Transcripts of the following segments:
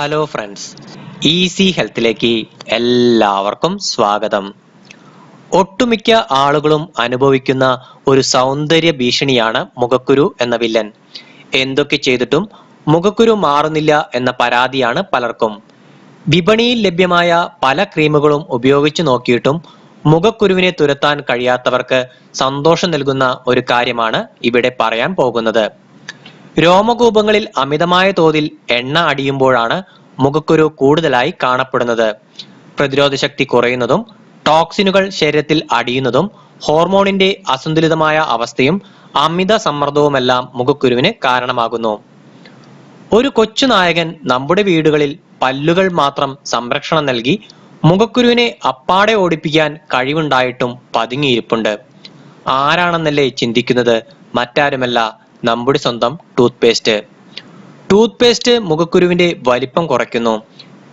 Hello friends easy ഹെൽത്തിലേക്ക് എല്ലാവർക്കും സ്വാഗതം. ഒട്ടുമിക്ക ആളുകളും അനുഭവിക്കുന്ന ഒരു സൗന്ദര്യ ഭീഷണിയാണ് മുഖക്കുരു എന്ന വില്ലൻ. എന്തൊക്കെ ചെയ്തിട്ടും മുഖക്കുരു മാറുന്നില്ല എന്ന പരാതിയാണ് പലർക്കും. വിപണിയിൽ ലഭ്യമായ പല ക്രീമുകളും ഉപയോഗിച്ചു നോക്കിയിട്ടും മുഖക്കുരുവിനെ തുരത്താൻ കഴിയാത്തവർക്ക് സന്തോഷം നൽകുന്ന ഒരു കാര്യമാണ് ഇവിടെ പറയാൻ പോകുന്നത്. രോമകൂപങ്ങളിൽ അമിതമായ തോതിൽ എണ്ണ അടിയുമ്പോഴാണ് മുഖക്കുരു കൂടുതലായി കാണപ്പെടുന്നത്. പ്രതിരോധ ശക്തി കുറയുന്നതും ടോക്സിനുകൾ ശരീരത്തിൽ അടിയുന്നതും ഹോർമോണിന്റെ അസന്തുലിതമായ അവസ്ഥയും അമിത സമ്മർദ്ദവുമെല്ലാം മുഖക്കുരുവിന് കാരണമാകുന്നു. ഒരു കൊച്ചു നായകൻ നമ്മുടെ വീടുകളിൽ പല്ലുകൾ മാത്രം സംരക്ഷണം നൽകി മുഖക്കുരുവിനെ അപ്പാടെ ഓടിപ്പിക്കാൻ കഴിവുണ്ടായിട്ടും പതുങ്ങിയിരിപ്പുണ്ട്. ആരാണെന്നല്ലേ ചിന്തിക്കുന്നത്? മറ്റാരുമല്ല നമ്മുടെ സ്വന്തം ടൂത്ത് പേസ്റ്റ് ടൂത്ത് പേസ്റ്റ് മുഖക്കുരുവിന്റെ വലിപ്പം കുറയ്ക്കുന്നു.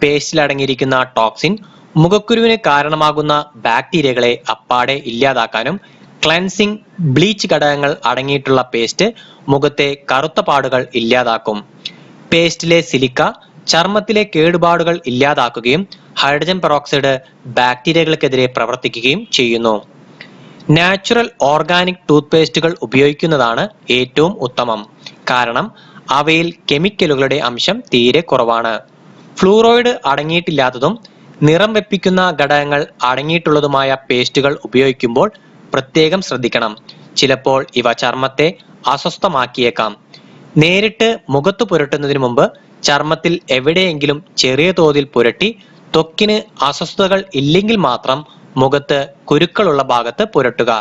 പേസ്റ്റിൽ അടങ്ങിയിരിക്കുന്ന ടോക്സിൻ മുഖക്കുരുവിന് കാരണമാകുന്ന ബാക്ടീരിയകളെ അപ്പാടെ ഇല്ലാതാക്കാനും ക്ലൻസിംഗ് ബ്ലീച്ച് ഘടകങ്ങൾ അടങ്ങിയിട്ടുള്ള പേസ്റ്റ് മുഖത്തെ കറുത്ത പാടുകൾ ഇല്ലാതാക്കും. പേസ്റ്റിലെ സിലിക്ക ചർമ്മത്തിലെ കേടുപാടുകൾ ഇല്ലാതാക്കുകയും ഹൈഡ്രജൻ പെറോക്സൈഡ് ബാക്ടീരിയകൾക്കെതിരെ പ്രവർത്തിക്കുകയും ചെയ്യുന്നു. നാച്ചുറൽ ഓർഗാനിക് ടൂത്ത് പേസ്റ്റുകൾ ഉപയോഗിക്കുന്നതാണ് ഏറ്റവും ഉത്തമം. കാരണം അവയിൽ കെമിക്കലുകളുടെ അംശം തീരെ കുറവാണ്. ഫ്ലൂറോയിഡ് അടങ്ങിയിട്ടില്ലാത്തതും നിറം വെപ്പിക്കുന്ന ഘടകങ്ങൾ അടങ്ങിയിട്ടുള്ളതുമായ പേസ്റ്റുകൾ ഉപയോഗിക്കുമ്പോൾ പ്രത്യേകം ശ്രദ്ധിക്കണം. ചിലപ്പോൾ ഇവ ചർമ്മത്തെ അസ്വസ്ഥമാക്കിയേക്കാം. നേരിട്ട് മുഖത്ത് പുരട്ടുന്നതിന് മുമ്പ് ചർമ്മത്തിൽ എവിടെയെങ്കിലും ചെറിയ തോതിൽ പുരട്ടി ത്വക്കിന് അസ്വസ്ഥതകൾ ഇല്ലെങ്കിൽ മാത്രം മുഖത്ത് കുരുക്കളുള്ള ഭാഗത്ത് പുരട്ടുക.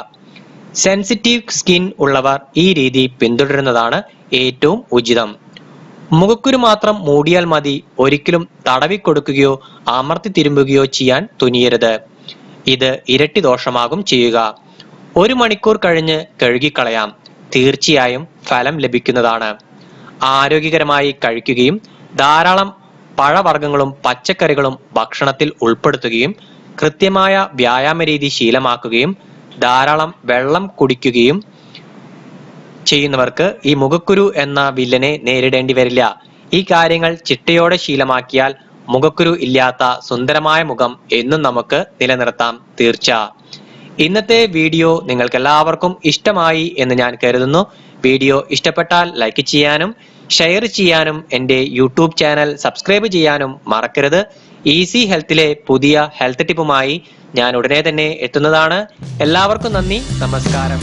സെൻസിറ്റീവ് സ്കിൻ ഉള്ളവർ ഈ രീതി പിന്തുടരുന്നതാണ് ഏറ്റവും ഉചിതം. മുഖക്കുരു മാത്രം മൂടിയാൽ മതി ഒരിക്കലും തടവിക്കൊടുക്കുകയോ അമർത്തി തിരുമ്പുകയോ ചെയ്യാൻ തുനിയരുത്. ഇത് ഇരട്ടി ദോഷമാകും ചെയ്യുക. ഒരു മണിക്കൂർ കഴിഞ്ഞ് കഴുകിക്കളയാം. തീർച്ചയായും ഫലം ലഭിക്കുന്നതാണ്. ആരോഗ്യകരമായി കഴിക്കുകയും ധാരാളം പഴവർഗങ്ങളും പച്ചക്കറികളും ഭക്ഷണത്തിൽ ഉൾപ്പെടുത്തുകയും കൃത്യമായ വ്യായാമ രീതി ശീലമാക്കുകയും ധാരാളം വെള്ളം കുടിക്കുകയും ചെയ്യുന്നവർക്ക് ഈ മുഖക്കുരു എന്ന വില്ലനെ നേരിടേണ്ടി വരില്ല. ഈ കാര്യങ്ങൾ ചിട്ടയോടെ ശീലമാക്കിയാൽ മുഖക്കുരു ഇല്ലാത്ത സുന്ദരമായ മുഖം എന്നും നമുക്ക് നിലനിർത്താം തീർച്ച. ഇന്നത്തെ വീഡിയോ നിങ്ങൾക്ക് എല്ലാവർക്കും ഇഷ്ടമായി എന്ന് ഞാൻ കരുതുന്നു. വീഡിയോ ഇഷ്ടപ്പെട്ടാൽ ലൈക്ക് ചെയ്യാനും ഷെയർ ചെയ്യാനും എന്റെ യൂട്യൂബ് ചാനൽ സബ്സ്ക്രൈബ് ചെയ്യാനും മറക്കരുത്. ഈസി ഹെൽത്തിലെ പുതിയ ഹെൽത്ത് ടിപ്പുമായി ഞാൻ ഉടനെ തന്നെ എത്തുന്നതാണ്. എല്ലാവർക്കും നന്ദി. നമസ്കാരം.